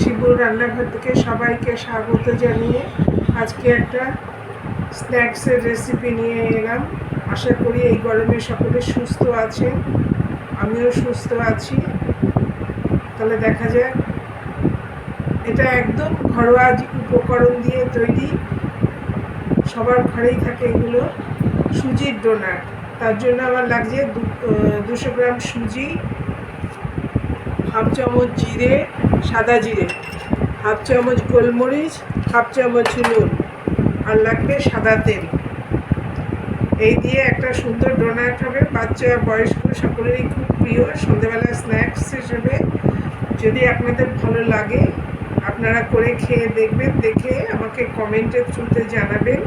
শিবুর রান্নাঘর থেকে সবাইকে স্বাগত জানিয়ে আজকে একটা স্ন্যাক্সের রেসিপি নিয়ে এলাম। আশা করি এই গরমে সকলে সুস্থ আছে। আমিও সুস্থ আছি। তাহলে দেখা যাক। এটা একদম ঘরোয়া উপকরণ দিয়ে তৈরি। সবার ঘরেই থাকে এগুলো। সুজির ডোনাট। তার জন্য আমার লাগছে দুশো গ্রাম সুজি, হাফ চামচ জিরে সাদা জিরে, হাফ চামচ গোলমরিচ, হাফ চামচ নুন, আর লাগবে সাদা তেল। এই দিয়ে একটা সুন্দর ডোনাট হবে। বাচ্চা, বয়স্ক, সকলেরই খুব প্রিয়। সন্ধ্যেবেলা স্ন্যাক্স হিসেবে যদি আপনাদের ভালো লাগে, আপনারা করে খেয়ে দেখবেন, দেখে আমাকে কমেন্টের থ্রুতে জানাবেন।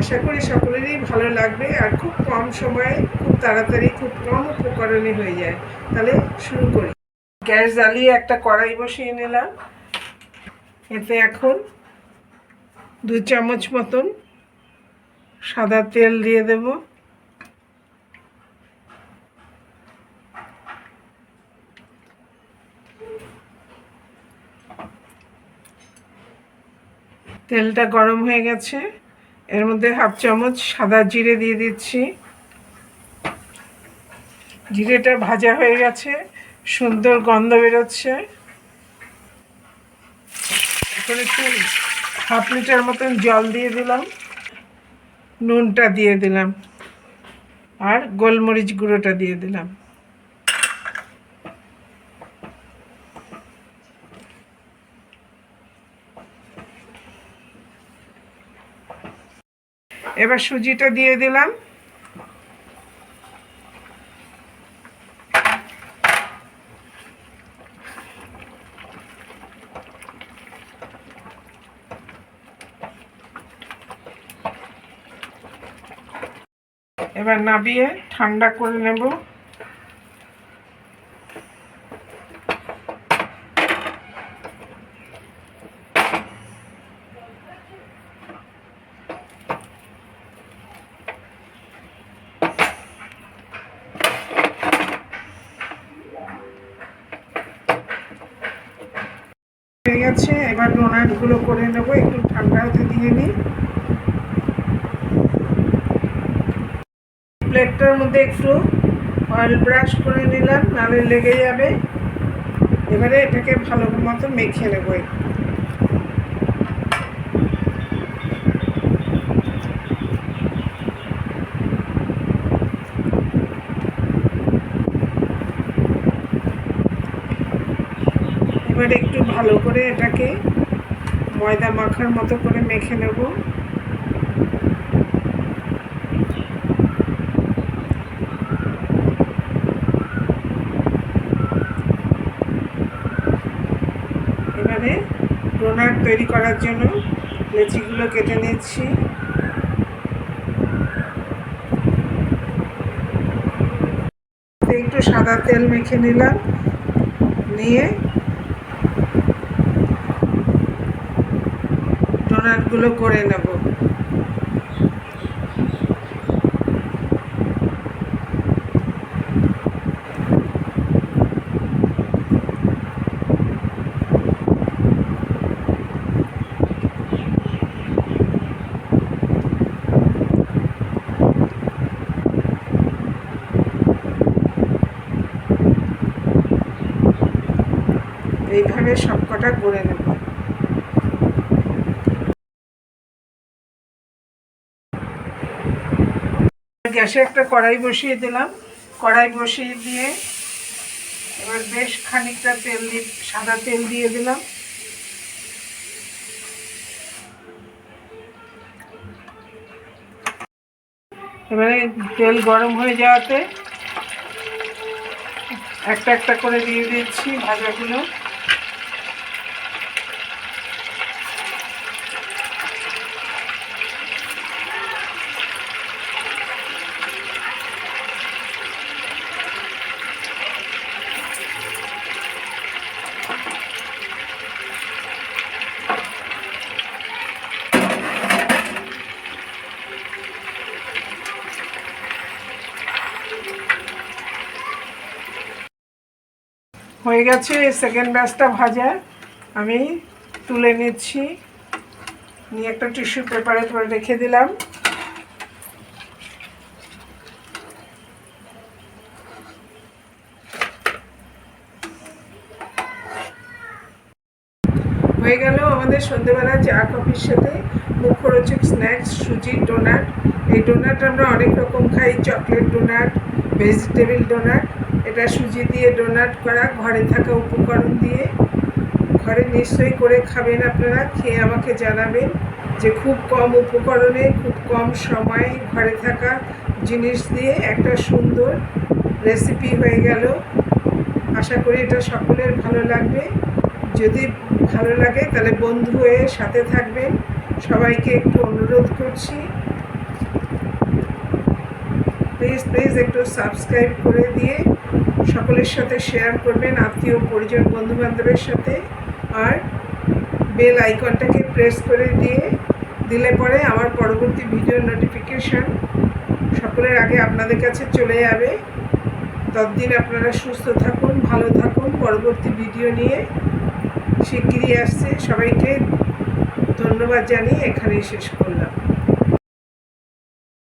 আশা করি সকলেরই ভালো লাগবে, আর খুব কম সময়ে, খুব তাড়াতাড়ি, খুব কম উপকরণে হয়ে যায়। তাহলে শুরু করি। গ্যাস জ্বালিয়ে একটা কড়াই বসিয়ে নিলাম। এতে এখন দু চামচ মতন সাদা তেল দিয়ে দেব। তেলটা গরম হয়ে গেছে। এর মধ্যে হাফ চামচ সাদা জিরে দিয়ে দিচ্ছি। জিরেটা ভাজা হয়ে গেছে। সুন্দর গন্ধ বেরোচ্ছে। এখন একটু হাফ লিটার মতন জল দিয়ে দিলাম। নুনটা দিয়ে দিলাম। আর গোলমরিচ গুঁড়োটা দিয়ে দিলাম। এবার সুজিটা দিয়ে দিলাম। এবার নাবিয়ে ঠান্ডা করে নেব। গেছে, এবার ডোনাটগুলো করে নেব, একটু ঠান্ডা হতে দিয়ে নিই। প্লেটটার মধ্যে একটু অয়েল ব্রাশ করে নিলাম নালে লেগে যাবে। এবারে এটাকে ভালো মতো মেখে নেব। এবারে একটু ভালো করে এটাকে ময়দা মাখার মতো করে মেখে নেব এবারে ডোনাট তৈরি করার জন্য লেচিগুলো কেটে নিচ্ছি। একটু সাদা তেল মেখে নিলাম, নিয়ে ডোনাটগুলো করে নেব। এইভাবে সবকটা করে নেব। গ্যাসে একটা কড়াই বসিয়ে দিলাম। কড়াই বসিয়ে দিয়ে এবার বেশ খানিকটা তেল দিয়ে সাদা তেল দিয়ে দিলাম। এবারে তেল গরম হয়ে যাওয়াতে একটা একটা করে দিয়ে দিচ্ছি ভাজাগুলো। হয়ে গেছে সেকেন্ড ব্যাচটা ভাজা। আমি তুলে নিচ্ছি। নিয়ে একটা টিস্যু পেপারে করে রেখে দিলাম। হয়ে গেল আমাদের সন্ধেবেলা চা, কফির সাথে মুখরোচক স্ন্যাক্স সুজি ডোনাট এই ডোনাট আমরা অনেক রকম খাই চকলেট ডোনাট ভেজিটেবিল ডোনাট এটা সুজি দিয়ে ডোনাট করা, ঘরে থাকা উপকরণ দিয়ে। ঘরে নিশ্চয়ই করে খাবেন আপনারা, খেয়ে আমাকে জানাবেন যে খুব কম উপকরণে, খুব কম সময়ে ঘরে থাকা জিনিস দিয়ে একটা সুন্দর রেসিপি হয়ে গেল। আশা করি এটা সকলের ভালো লাগবে। যদি ভালো লাগে তাহলে বন্ধু হয়ে সাথে থাকবেন। সবাইকে একটু অনুরোধ করছি। প্লিজ প্লিজ একটু সাবস্ক্রাইব করে দিয়ে সকলের সাথে শেয়ার করবেন, আত্মীয়, পরিজন বন্ধু বান্ধবের সাথে। আর বেল আইকনটাকে প্রেস করে দিয়ে দিলে পরে আমার পরবর্তী ভিডিও নোটিফিকেশান সকলের আগে আপনাদের কাছে চলে যাবে। ততদিন আপনারা সুস্থ থাকুন, ভালো থাকুন। পরবর্তী ভিডিও নিয়ে শিগগিরই আসছে। সবাইকে ধন্যবাদ জানিয়ে এখানেই শেষ করলাম।